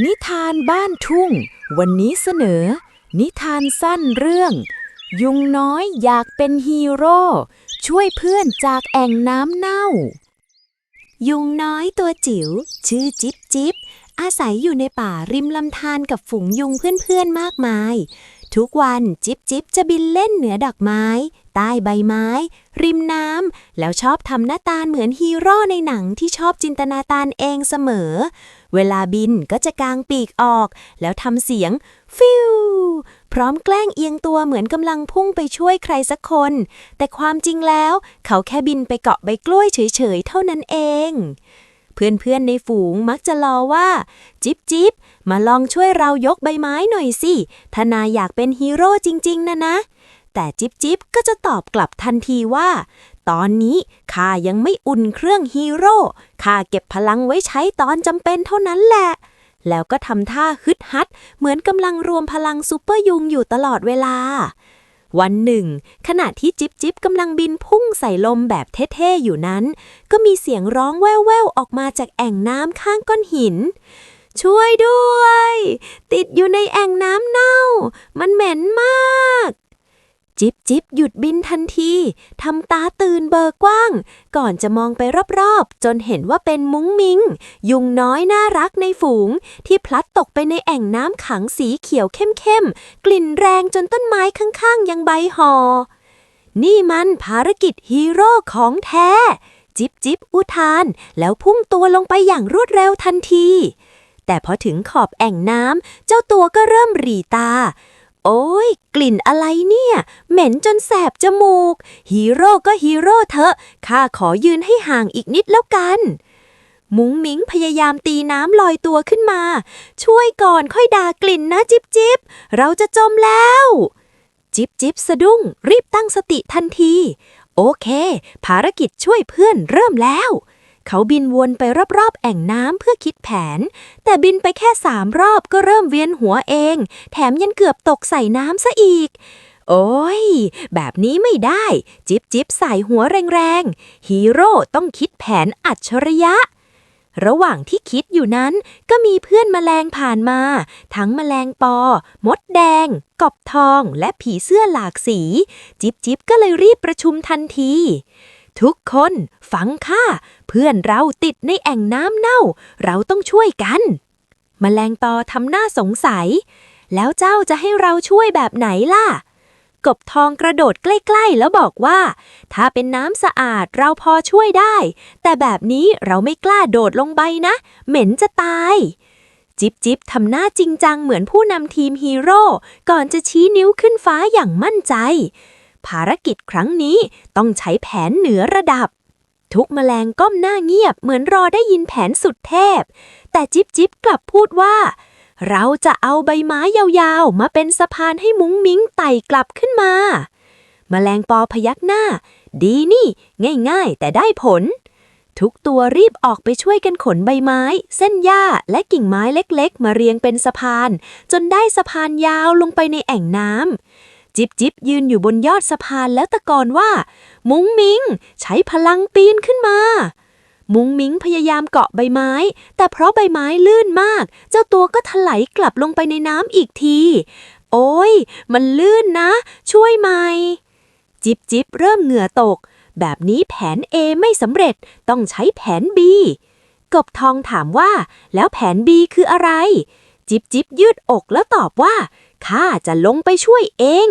นิทานบ้านทุ่ง วันนี้เสนอ นิทานสั้นเรื่อง ยุงน้อยอยากเป็นฮีโร่ช่วยเพื่อนจากแอ่งน้ำเน่า ยุงน้อยตัวจิ๋วชื่อจิบจิบอาศัยอยู่ในป่าริมลำธารกับฝูงยุงเพื่อนๆมากมาย ทุกวันจิบจิบจะบินเล่นเหนือดอกไม้ ใต้ใบไม้ ริมน้ำแล้วชอบทำหน้าตาเหมือนฮีโร่ในหนังที่ชอบจินตนาการเองเสมอ เวลาบินก็จะกางปีกออก แล้วทำเสียง ฟิวพร้อมแกล้งเอียงตัวเหมือนกำลังพุ่งไปช่วยใครสักคน แต่ความจริงแล้ว เขาแค่บินไปเกาะใบกล้วยเฉยๆ เท่านั้นเอง เพื่อนๆในฝูงมักจะรอว่า จิบจิบมาลองช่วยเรายกใบไม้หน่อยสิ ถ้านายอยากเป็นฮีโร่จริง ๆนะนะ แต่จิ๊บจิ๊บก็จะตอบกลับทันทีว่า ตอนนี้ข้ายังไม่อุ่นเครื่องฮีโร่ข้าเก็บพลังไว้ใช้ตอนจำเป็นเท่านั้นแหละ แล้วก็ทำท่าฮึดฮัด เหมือนกำลังรวมพลังซูเปอร์ยุงอยู่ตลอดเวลา วันหนึ่ง ขณะที่จิ๊บจิ๊บกำลังบินพุ่งใส่ลมแบบเท่ๆอยู่นั้น ก็มีเสียงร้องแว่วๆออกมาจากแอ่งน้ำข้างก้อนหินช่วยด้วย ติดอยู่ในแอ่งน้ำเน่า มันเหม็นมาก จิบจิบหยุดบินทันทีทำตาตื่นเบิกกว้าง ก่อนจะมองไปรอบๆ จนเห็นว่าเป็นมุ้งมิง ยุงน้อยน่ารักในฝูง ที่พลัดตกไปในแอ่งน้ำขังสีเขียวเข้มๆ กลิ่นแรงจนต้นไม้ข้างๆ ยังใบหอ นี่มันภารกิจฮีโร่ของแท้ จิบจิบอุทาน แล้วพุ่งตัวลงไปอย่างรวดเร็วทันที แต่พอถึงขอบแอ่งน้ำเจ้าตัวก็เริ่มหรีตา โอ้ยกลิ่นอะไรเนี่ย เหม็นจนแสบจมูก ฮีโร่ก็ฮีโร่เถอะ ข้าขอยืนให้ห่างอีกนิดแล้วกัน มุ้งมิ้งพยายามตีน้ำลอยตัวขึ้นมา ช่วยก่อนค่อยด่ากลิ่นนะจิบจิบเราจะจมแล้ว จิบจิบสะดุ้งรีบตั้งสติทันที โอเค ภารกิจช่วยเพื่อนเริ่มแล้ว เขาบินวนไปรอบๆ แอ่งน้ำเพื่อคิดแผน แต่บินไปแค่สามรอบก็เริ่มเวียนหัวเอง แถมยังเกือบตกใส่น้ำซะอีก โอ้ย แบบนี้ไม่ได้ จิบจิบใส่หัวแรงๆ ฮีโร่ต้องคิดแผนอัจฉริยะระหว่างที่คิดอยู่นั้นก็มีเพื่อนแมลงผ่านมา ทั้งแมลงปอ มดแดง กบทองและผีเสื้อหลากสี จิบจิบก็เลยรีบประชุมทันที ทุกคนฟังค่ะเพื่อนเราติดในแอ่งน้ำเน่า เราต้องช่วยกันมแมลงปอทำหน้าสงสัย แล้วเจ้าจะให้เราช่วยแบบไหนล่ะ กบทองกระโดดใกล้ๆ แล้วบอกว่า ถ้าเป็นน้ำสะอาดเราพอช่วยได้ แต่แบบนี้เราไม่กล้าโดดลงไปนะ เหม็นจะตาย จิบจิบทำหน้าจริงจังเหมือนผู้นำทีมฮีโร่ก่อนจะชี้นิ้วขึ้นฟ้าอย่างมั่นใจ ภารกิจครั้งนี้ต้องใช้แผนเหนือระดับ ทุกแมลงก้มหน้าเงียบเหมือนรอได้ยินแผนสุดเทพ แต่จิบจิบกลับพูดว่า เราจะเอาใบไม้ยาวๆ มาเป็นสะพานให้มุ้งมิ้งไต่กลับขึ้นมา แมลงปอพยักหน้า ดีนี่ ง่ายๆ แต่ได้ผลทุกตัวรีบออกไปช่วยกันขนใบไม้ เส้นหญ้าและกิ่งไม้เล็กๆ มาเรียงเป็นสะพาน จนได้สะพานยาวลงไปในแอ่งน้ำ จิบจิบยืนอยู่บนยอดสะพานแล้วตะโกนว่า มุ้งมิง ใช้พลังปีนขึ้นมา มุ้งมิงพยายามเกาะใบไม้ แต่เพราะใบไม้ลื่นมาก เจ้าตัวก็ถลายกลับลงไปในน้ำอีกที โอ้ย มันลื่นนะ ช่วยไหมจิบจิบเริ่มเหงื่อตก แบบนี้แผน A ไม่สำเร็จต้องใช้แผน B กบทองถามว่า แล้วแผน B คืออะไร จิบจิบยืดอกแล้วตอบว่า ข้าจะลงไปช่วยเอง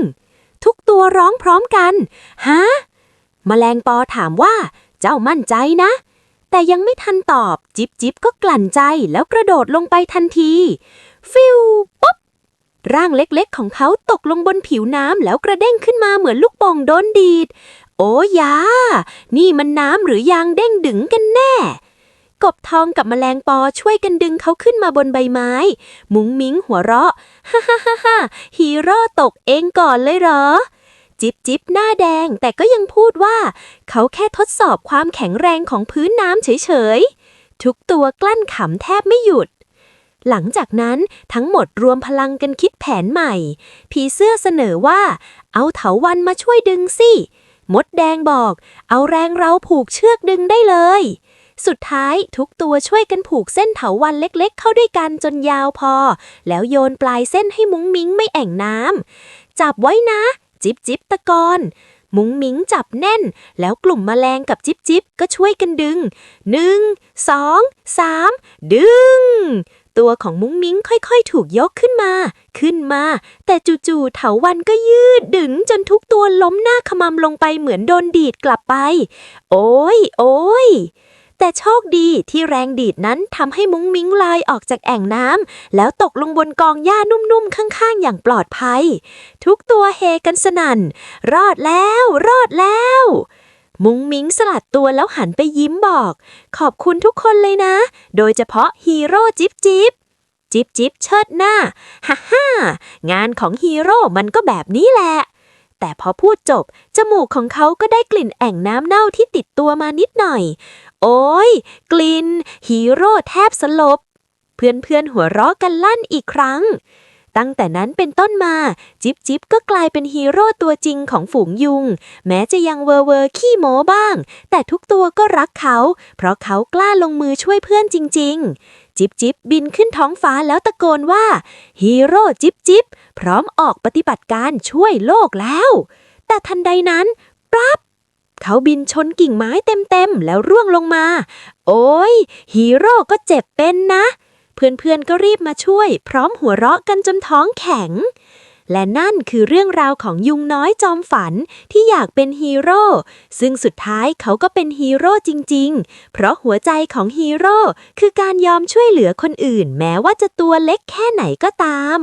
ทุกตัวร้องพร้อมกันฮะแมลงปอถามว่า เจ้ามั่นใจนะ แต่ยังไม่ทันตอบจิบจิบก็กลั่นใจแล้วกระโดดลงไปทันที ฟิวปุ๊บร่างเล็กๆของเขาตกลงบนผิวน้ำแล้วกระเด้งขึ้นมาเหมือนลูกโป่งโดนดีด โอ้ยา นี่มันน้ำหรือยางเด้งดึงกันแน่ กบทองกับแมลงปอช่วยกันดึงเขาขึ้นมาบนใบไม้ มุ้งมิ้งหัวเราะ ฮ่าฮ่าฮ่าฮ่าฮีโร่ตกเองก่อนเลยเหรอ จิบจิบหน้าแดงแต่ก็ยังพูดว่า เขาแค่ทดสอบความแข็งแรงของพื้นน้ำเฉยๆ ทุกตัวกลั้นขำแทบไม่หยุดหลังจากนั้นทั้งหมดรวมพลังกันคิดแผนใหม่ ผีเสื้อเสนอว่า เอาเถาวันมาช่วยดึงสิ มดแดงบอก เอาแรงเราผูกเชือกดึงได้เลย สุดท้ายทุกตัวช่วยกันผูกเส้นเถาวันเล็กๆ เข้าด้วยกันจนยาวพอ แล้วโยนปลายเส้นให้มุ้งมิ้งไม่แอ่งน้ำจับไว้นะ จิบจิบตะกอนมุ้งมิ้งจับแน่น แล้วกลุ่มแมลงกับจิบจิบก็ช่วยกันดึงหนึ่งสองสามดึง ตัวของมุ้งมิ้งค่อยๆ ถูกยกขึ้นมา ขึ้นมา แต่จู่ๆเถาวันก็ยืดดึงจนทุกตัวล้มหน้าขมำลงไปเหมือนโดนดีดกลับไป โอ้ยโอ้ย แต่โชคดีที่แรงดีดนั้นทำให้มุ้งมิ้งลอยออกจากแอ่งน้ำแล้วตกลงบนกองหญ้านุ่มๆ ข้างๆ อย่างปลอดภัย ทุกตัวเฮกันสนั่น รอดแล้ว รอดแล้ว มุ้งมิ้งสลัดตัวแล้วหันไปยิ้มบอก ขอบคุณทุกคนเลยนะ โดยเฉพาะฮีโร่จิ๊บจิ๊บจิ๊บจิ๊บเชิดหน้าฮ่าฮ่างานของฮีโร่มันก็แบบนี้แหละแต่พอพูดจบ จมูกของเขาก็ได้กลิ่นแอ่งน้ำเน่าที่ติดตัวมานิดหน่อย โอ้ย กลิ่นฮีโร่แทบสลบ เพื่อนๆหัวเราะกันลั่นอีกครั้ง ตั้งแต่นั้นเป็นต้นมา จิ๊บจิ๊บก็กลายเป็นฮีโร่ตัวจริงของฝูงยุง แม้จะยังเวอร์เวอร์ขี้โม้บ้าง แต่ทุกตัวก็รักเขา เพราะเขากล้าลงมือช่วยเพื่อนจริง ๆ จิ๊บจิ๊บบินขึ้นท้องฟ้าแล้วตะโกนว่า ฮีโร่จิ๊บจิ๊บพร้อมออกปฏิบัติการช่วยโลกแล้ว แต่ทันใดนั้นปรับ เขาบินชนกิ่งไม้เต็มๆ แล้วร่วงลงมา โอ้ยฮีโร่ก็เจ็บเป็นนะ เพื่อนๆก็รีบมาช่วย พร้อมหัวเราะกันจนท้องแข็ง และนั่นคือเรื่องราวของยุงน้อยจอมฝันที่อยากเป็นฮีโร่ ซึ่งสุดท้ายเขาก็เป็นฮีโร่จริงๆ เพราะหัวใจของฮีโร่คือการยอมช่วยเหลือคนอื่น แม้ว่าจะตัวเล็กแค่ไหนก็ตาม